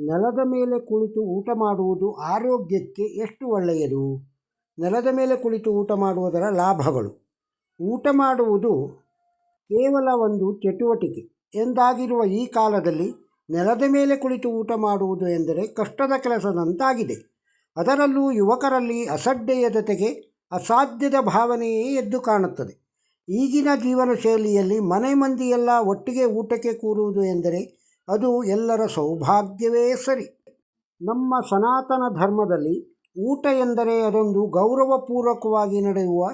ನೆಲದ ಮೇಲೆ ಕುಳಿತು ಊಟ ಮಾಡುವುದು ಆರೋಗ್ಯಕ್ಕೆ ಎಷ್ಟು ಒಳ್ಳೆಯದು? ನೆಲದ ಮೇಲೆ ಕುಳಿತು ಊಟ ಮಾಡುವುದರ ಲಾಭಗಳು. ಊಟ ಮಾಡುವುದು ಕೇವಲ ಒಂದು ಚಟುವಟಿಕೆ ಎಂದಾಗಿರುವ ಈ ಕಾಲದಲ್ಲಿ ನೆಲದ ಮೇಲೆ ಕುಳಿತು ಊಟ ಮಾಡುವುದು ಎಂದರೆ ಕಷ್ಟದ ಕೆಲಸದಂತಾಗಿದೆ. ಅದರಲ್ಲೂ ಯುವಕರಲ್ಲಿ ಅಸಡ್ಡೆಯದತೆಗೆ ಅಸಾಧ್ಯದ ಭಾವನೆಯೇ ಎದ್ದು ಕಾಣುತ್ತದೆ. ಈಗಿನ ಜೀವನ ಶೈಲಿಯಲ್ಲಿ ಮನೆ ಮಂದಿಯೆಲ್ಲ ಒಟ್ಟಿಗೆ ಊಟಕ್ಕೆ ಕೂರುವುದು ಎಂದರೆ ಅದು ಎಲ್ಲರ ಸೌಭಾಗ್ಯವೇ ಸರಿ. ನಮ್ಮ ಸನಾತನ ಧರ್ಮದಲ್ಲಿ ಊಟ ಎಂದರೆ ಅದೊಂದು ಗೌರವಪೂರ್ವಕವಾಗಿ ನಡೆಯುವ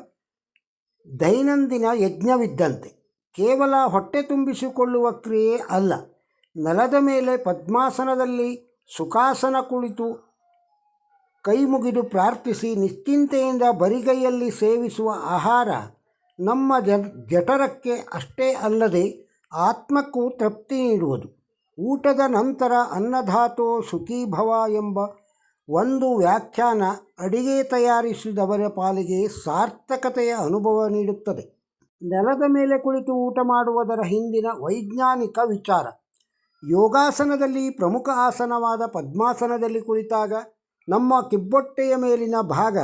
ದೈನಂದಿನ ಯಜ್ಞವಿದ್ದಂತೆ. ಕೇವಲ ಹೊಟ್ಟೆ ತುಂಬಿಸಿಕೊಳ್ಳುವ ಕ್ರಿಯೆ ಅಲ್ಲ. ನೆಲದ ಮೇಲೆ ಪದ್ಮಾಸನದಲ್ಲಿ ಸುಖಾಸನ ಕುಳಿತು ಕೈ ಮುಗಿದು ಪ್ರಾರ್ಥಿಸಿ ನಿಶ್ಚಿಂತೆಯಿಂದ ಬರಿಗೈಯಲ್ಲಿ ಸೇವಿಸುವ ಆಹಾರ ನಮ್ಮ ಜಠರಕ್ಕೆ ಅಷ್ಟೇ ಅಲ್ಲದೆ ಆತ್ಮಕ್ಕೂ ತೃಪ್ತಿ ನೀಡುವುದು. ಊಟದ ನಂತರ ಅನ್ನಧಾತೋ ಸುಖೀಭವ ಎಂಬ ಒಂದು ವ್ಯಾಖ್ಯಾನ ಅಡಿಗೆ ತಯಾರಿಸಿದವರ ಪಾಲಿಗೆ ಸಾರ್ಥಕತೆಯ ಅನುಭವ ನೀಡುತ್ತದೆ. ನೆಲದ ಮೇಲೆ ಕುಳಿತು ಊಟ ಮಾಡುವುದರ ಹಿಂದಿನ ವೈಜ್ಞಾನಿಕ ವಿಚಾರ. ಯೋಗಾಸನದಲ್ಲಿ ಪ್ರಮುಖ ಆಸನವಾದ ಪದ್ಮಾಸನದಲ್ಲಿ ಕುಳಿತಾಗ ನಮ್ಮ ಕಿಬ್ಬೊಟ್ಟೆಯ ಮೇಲಿನ ಭಾಗ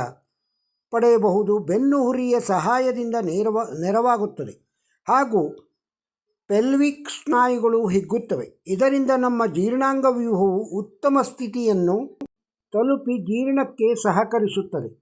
ಪಡೆಯಬಹುದು ಬೆನ್ನುಹುರಿಯ ಸಹಾಯದಿಂದ ನೆರವ ನೆರವಾಗುತ್ತದೆ. ಹಾಗೂ ಪೆಲ್ವಿಕ್ ಸ್ನಾಯುಗಳು ಹಿಗ್ಗುತ್ತವೆ. ಇದರಿಂದ ನಮ್ಮ ಜೀರ್ಣಾಂಗ ವ್ಯೂಹವು ಉತ್ತಮ ಸ್ಥಿತಿಯನ್ನು ತಲುಪಿ ಜೀರ್ಣಕ್ಕೆ ಸಹಕರಿಸುತ್ತದೆ.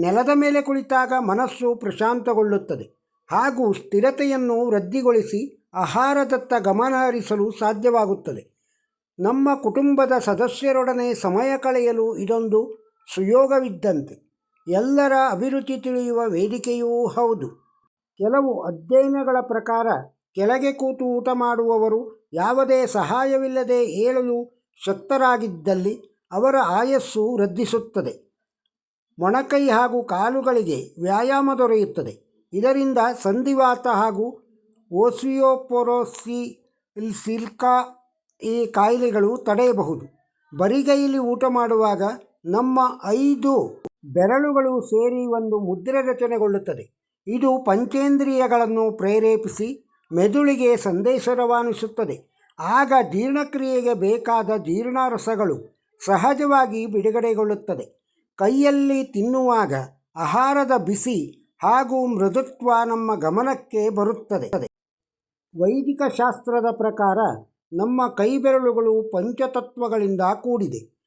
ನೆಲದ ಮೇಲೆ ಕುಳಿತಾಗ ಮನಸ್ಸು ಪ್ರಶಾಂತಗೊಳ್ಳುತ್ತದೆ. ಹಾಗೂ ಸ್ಥಿರತೆಯನ್ನು ವೃದ್ಧಿಗೊಳಿಸಿ ಆಹಾರದತ್ತ ಗಮನ ಹರಿಸಲು ಸಾಧ್ಯವಾಗುತ್ತದೆ. ನಮ್ಮ ಕುಟುಂಬದ ಸದಸ್ಯರೊಡನೆ ಸಮಯ ಕಳೆಯಲು ಇದೊಂದು ಸುಯೋಗವಿದ್ದಂತೆ. ಎಲ್ಲರ ಅಭಿರುಚಿ ತಿಳಿಯುವ ವೇದಿಕೆಯೂ ಹೌದು. ಕೆಲವು ಅಧ್ಯಯನಗಳ ಪ್ರಕಾರ ಕೆಳಗೆ ಕೂತು ಊಟ ಮಾಡುವವರು ಯಾವುದೇ ಸಹಾಯವಿಲ್ಲದೆ ಏಳಲು ಶಕ್ತರಾಗಿದ್ದಲ್ಲಿ ಅವರ ಆಯಸ್ಸು ವೃದ್ಧಿಸುತ್ತದೆ. ಮೊಣಕೈ ಹಾಗೂ ಕಾಲುಗಳಿಗೆ ವ್ಯಾಯಾಮ ದೊರೆಯುತ್ತದೆ. ಇದರಿಂದ ಸಂಧಿವಾತ ಹಾಗೂ ಓಸಿಯೋಪೊರೋಸಿ ಸಿಲ್ಕಾ ಈ ಕಾಯಿಲೆಗಳು ತಡೆಯಬಹುದು. ಬರಿಗೈಲಿ ಊಟ ಮಾಡುವಾಗ ನಮ್ಮ ಐದು ಬೆರಳುಗಳು ಸೇರಿ ಒಂದು ಮುದ್ರೆ ರಚನೆಗೊಳ್ಳುತ್ತದೆ. ಇದು ಪಂಚೇಂದ್ರಿಯಗಳನ್ನು ಪ್ರೇರೇಪಿಸಿ ಮೆದುಳಿಗೆ ಸಂದೇಶ ರವಾನಿಸುತ್ತದೆ ಆಗ ಜೀರ್ಣಕ್ರಿಯೆಗೆ ಬೇಕಾದ ಜೀರ್ಣರಸಗಳು ಸಹಜವಾಗಿ ಬಿಡುಗಡೆಗೊಳ್ಳುತ್ತದೆ. ಕೈಯಲ್ಲಿ ತಿನ್ನುವಾಗ ಆಹಾರದ ಬಿಸಿ ಹಾಗೂ ಮೃದುತ್ವ ನಮ್ಮ ಗಮನಕ್ಕೆ ಬರುತ್ತದೆ. ವೈದಿಕ ಶಾಸ್ತ್ರದ ಪ್ರಕಾರ ನಮ್ಮ ಕೈಬೆರಳುಗಳು ಪಂಚತತ್ವಗಳಿಂದ ಕೂಡಿದೆ.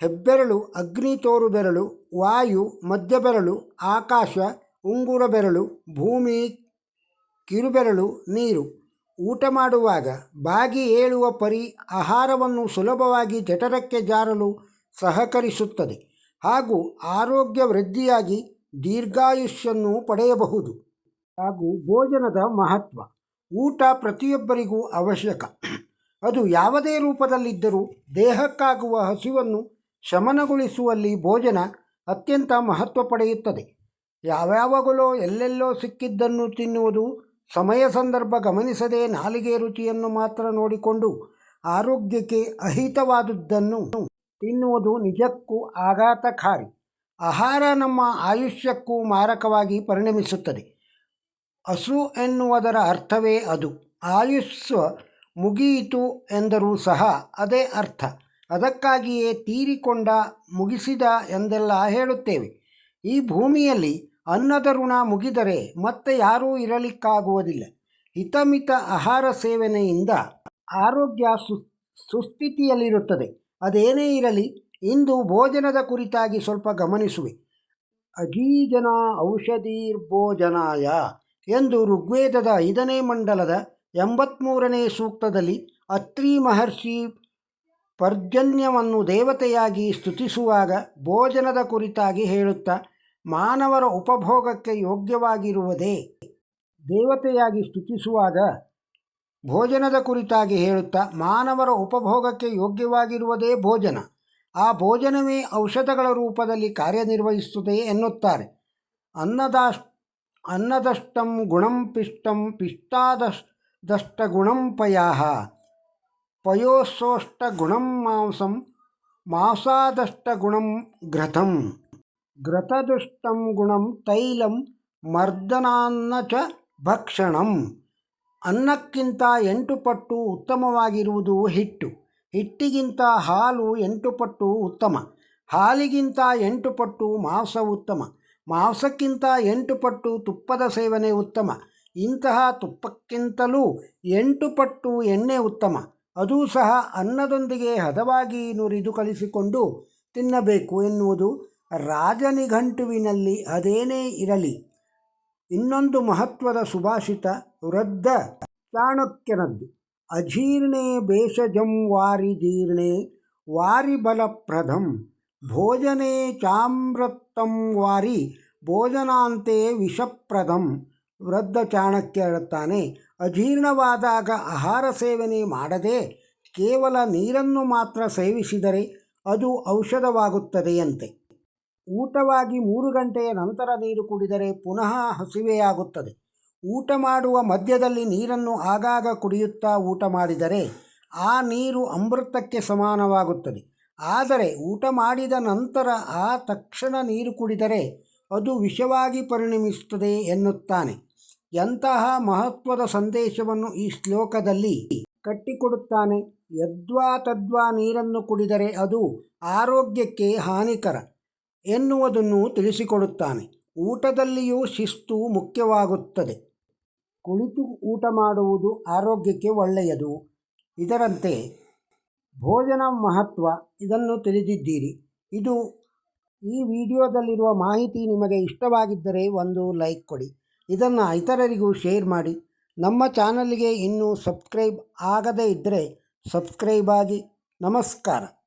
ಹೆಬ್ಬೆರಳು, ಅಗ್ನಿ ತೋರು ಬೆರಳು ವಾಯು ಮಧ್ಯಬೆರಳು ಆಕಾಶ ಉಂಗುರ ಬೆರಳು, ಭೂಮಿ, ಕಿರುಬೆರಳು, ನೀರು. ಊಟ ಮಾಡುವಾಗ ಬಾಗಿ ಏಳುವ ಪರಿ ಆಹಾರವನ್ನು ಸುಲಭವಾಗಿ ಜಠರಕ್ಕೆ ಜಾರಲು ಸಹಕರಿಸುತ್ತದೆ ಹಾಗೂ ಆರೋಗ್ಯ ವೃದ್ಧಿಯಾಗಿ ದೀರ್ಘಾಯುಷ್ಯನ್ನು ಪಡೆಯಬಹುದು. ಹಾಗೂ ಭೋಜನದ ಮಹತ್ವ. ಊಟ ಪ್ರತಿಯೊಬ್ಬರಿಗೂ ಅವಶ್ಯಕ. ಅದು ಯಾವುದೇ ರೂಪದಲ್ಲಿದ್ದರೂ ದೇಹಕ್ಕಾಗುವ ಹಸಿವನ್ನು ಶಮನಗೊಳಿಸುವಲ್ಲಿ ಭೋಜನ ಅತ್ಯಂತ ಮಹತ್ವ ಪಡೆಯುತ್ತದೆ. ಯಾವ್ಯಾವಾಗಲೋ ಎಲ್ಲೆಲ್ಲೋ ಸಿಕ್ಕಿದ್ದನ್ನು ತಿನ್ನುವುದು ಸಮಯ ಸಂದರ್ಭ ಗಮನಿಸದೆ ನಾಲಿಗೆ ರುಚಿಯನ್ನು ಮಾತ್ರ ನೋಡಿಕೊಂಡು ಆರೋಗ್ಯಕ್ಕೆ ಅಹಿತವಾದುದನ್ನು ತಿನ್ನುವುದು ನಿಜಕ್ಕೂ ಆಘಾತಕಾರಿ. ಆಹಾರ ನಮ್ಮ ಆಯುಷ್ಯಕ್ಕೂ ಮಾರಕವಾಗಿ ಪರಿಣಮಿಸುತ್ತದೆ. ಹಸು ಎನ್ನುವುದರ ಅರ್ಥವೇ ಅದು. ಆಯುಷ್ಯ ಮುಗಿಯಿತು ಎಂದರೂ ಸಹ ಅದೇ ಅರ್ಥ. ಅದಕ್ಕಾಗಿಯೇ ತೀರಿಕೊಂಡ ಮುಗಿಸಿದ ಎಂದೆಲ್ಲ ಹೇಳುತ್ತೇವೆ. ಈ ಭೂಮಿಯಲ್ಲಿ ಅನ್ನದ ಋಣ ಮುಗಿದರೆ ಮತ್ತೆ ಯಾರೂ ಇರಲಿಕ್ಕಾಗುವುದಿಲ್ಲ. ಹಿತಮಿತ ಆಹಾರ ಸೇವನೆಯಿಂದ ಆರೋಗ್ಯ ಸು, ಸುಸ್ಥಿತಿಯಲ್ಲಿರುತ್ತದೆ. ಅದೇನೇ ಇರಲಿ, ಇಂದು ಭೋಜನದ ಕುರಿತಾಗಿ ಸ್ವಲ್ಪ ಗಮನಿಸುವೆ. ಅಜೀಜನ ಔಷಧೀರ್ಭೋಜನಾಯ ಎಂದು ಋಗ್ವೇದದ ಐದನೇ ಮಂಡಲದ ಎಂಬತ್ತ್ಮೂರನೇ ಸೂಕ್ತದಲ್ಲಿ ಅತ್ರಿ ಮಹರ್ಷಿ ಪರ್ಜನ್ಯವನ್ನು ದೇವತೆಯಾಗಿ ಸ್ತುತಿಸುವಾಗ ಭೋಜನದ ಕುರಿತಾಗಿ ಹೇಳುತ್ತಾ ಮಾನವರ ಉಪಭೋಗಕ್ಕೆ ಯೋಗ್ಯವಾಗಿರುವುದೇ? ದೇವತೆಯಾಗಿ ಸ್ತುತಿಸುವಾಗ ಭೋಜನದ ಕುರಿತಾಗಿ ಹೇಳುತ್ತಾ, ಮಾನವರ ಉಪಭೋಗಕ್ಕೆ ಯೋಗ್ಯವಾಗಿರುವುದೇ ಭೋಜನ. ಆ ಭೋಜನವೇ ಔಷಧಗಳ ರೂಪದಲ್ಲಿ ಕಾರ್ಯನಿರ್ವಹಿಸುತ್ತದೆ ಎನ್ನುತ್ತಾರೆ. ಅನ್ನದಾಶ್, ಅನ್ನದಷ್ಟಂ ಗುಣಂ ಪಿಷ್ಟಂ ಪಿಷ್ಟಾದಶ್ ದಷ್ಟ ಗುಣಂ ಪಯಾಹ. ಪಯೋಸೋಷ್ಟ ಗುಣಂ ಮಾಂಸಂ ಮಾಂಸಾದಷ್ಟ ಗುಣಂ ಘೃತಂ. ಘೃತದುಷ್ಟಂ ಗುಣಂ ತೈಲಂ ಮರ್ದನಾನ್ನ ಚ ಭಕ್ಷಣಂ. ಅನ್ನಕ್ಕಿಂತ ಎಂಟು ಪಟ್ಟು ಉತ್ತಮವಾಗಿರುವುದು ಹಿಟ್ಟು. ಹಿಟ್ಟಿಗಿಂತ ಹಾಲು ಎಂಟು ಪಟ್ಟು ಉತ್ತಮ. ಹಾಲಿಗಿಂತ ಎಂಟು ಪಟ್ಟು ಮಾಂಸ ಉತ್ತಮ. ಮಾಂಸಕ್ಕಿಂತ ಎಂಟು ಪಟ್ಟು ತುಪ್ಪದ ಸೇವನೆ ಉತ್ತಮ. ಇಂತಹ ತುಪ್ಪಕ್ಕಿಂತಲೂ ಎಂಟು ಪಟ್ಟು ಎಣ್ಣೆ ಉತ್ತಮ. ಅದೂ ಸಹ ಅನ್ನದೊಂದಿಗೆ ಹದವಾಗಿ ನುರಿದು ಕಲಿಸಿಕೊಂಡು ತಿನ್ನಬೇಕು ಎನ್ನುವುದು ರಾಜನಿಘಂಟುವಿನಲ್ಲಿ ಅದೇನೇ ಇರಲಿ. ಇನ್ನೊಂದು ಮಹತ್ವದ ಸುಭಾಷಿತ ವೃದ್ಧ ಚಾಣಕ್ಯನದ್ದು. ಅಜೀರ್ಣೇ ಭೇಷಜಂ ವಾರಿ ಜೀರ್ಣೆ ವಾರಿ ಬಲಪ್ರದಂ ಭೋಜನೆ ಚಾಮೃತಂ ವಾರಿ ಭೋಜನಾಂತೆ ವಿಷಪ್ರದಂ ವೃದ್ಧ ಚಾಣಕ್ಯ ಹೇಳುತ್ತಾನೆ, ಅಜೀರ್ಣವಾದಾಗ ಆಹಾರ ಸೇವನೆ ಮಾಡದೆ ಕೇವಲ ನೀರನ್ನು ಮಾತ್ರ ಸೇವಿಸಿದರೆ ಅದು ಔಷಧವಾಗುತ್ತದೆಯಂತೆ. ಊಟವಾಗಿ ಮೂರು ಗಂಟೆಯ ನಂತರ ನೀರು ಕುಡಿದರೆ ಪುನಃ ಹಸಿವೆಯಾಗುತ್ತದೆ. ಊಟ ಮಾಡುವ ಮಧ್ಯದಲ್ಲಿ ನೀರನ್ನು ಆಗಾಗ ಕುಡಿಯುತ್ತಾ ಊಟ ಮಾಡಿದರೆ ಆ ನೀರು ಅಮೃತಕ್ಕೆ ಸಮಾನವಾಗುತ್ತದೆ. ಆದರೆ ಊಟ ಮಾಡಿದ ನಂತರ ಆ ತಕ್ಷಣ ನೀರು ಕುಡಿದರೆ ಅದು ವಿಷವಾಗಿ ಪರಿಣಮಿಸುತ್ತದೆ ಎನ್ನುತ್ತಾನೆ. ಎಂತಹ ಮಹತ್ವದ ಸಂದೇಶವನ್ನು ಈ ಶ್ಲೋಕದಲ್ಲಿ ಕಟ್ಟಿಕೊಡುತ್ತಾನೆ. ಯದ್ವಾ ತದ್ವಾ ನೀರನ್ನು ಕುಡಿದರೆ ಅದು ಆರೋಗ್ಯಕ್ಕೆ ಹಾನಿಕರ. ಎನ್ನುವುದನ್ನು ತಿಳಿಸಿಕೊಡುತ್ತಾನೆ. ಊಟದಲ್ಲಿಯೂ ಶಿಸ್ತು ಮುಖ್ಯವಾಗುತ್ತದೆ. ಕುಳಿತು ಊಟ ಮಾಡುವುದು ಆರೋಗ್ಯಕ್ಕೆ ಒಳ್ಳೆಯದು. ಇದರಂತೆ ಭೋಜನ ಮಹತ್ವ ಇದನ್ನು ತಿಳಿದಿದ್ದೀರಿ. ಇದು ಈ ವಿಡಿಯೋದಲ್ಲಿರುವ ಮಾಹಿತಿ ನಿಮಗೆ ಇಷ್ಟವಾಗಿದ್ದರೆ ಒಂದು ಲೈಕ್ ಕೊಡಿ. ಇದನ್ನು ಇತರರಿಗೂ ಶೇರ್ ಮಾಡಿ. ನಮ್ಮ ಚಾನಲ್ಗೆ ಇನ್ನೂ ಸಬ್ಸ್ಕ್ರೈಬ್ ಆಗದೇ ಇದ್ದರೆ ಸಬ್ಸ್ಕ್ರೈಬ್ ಆಗಿ. ನಮಸ್ಕಾರ.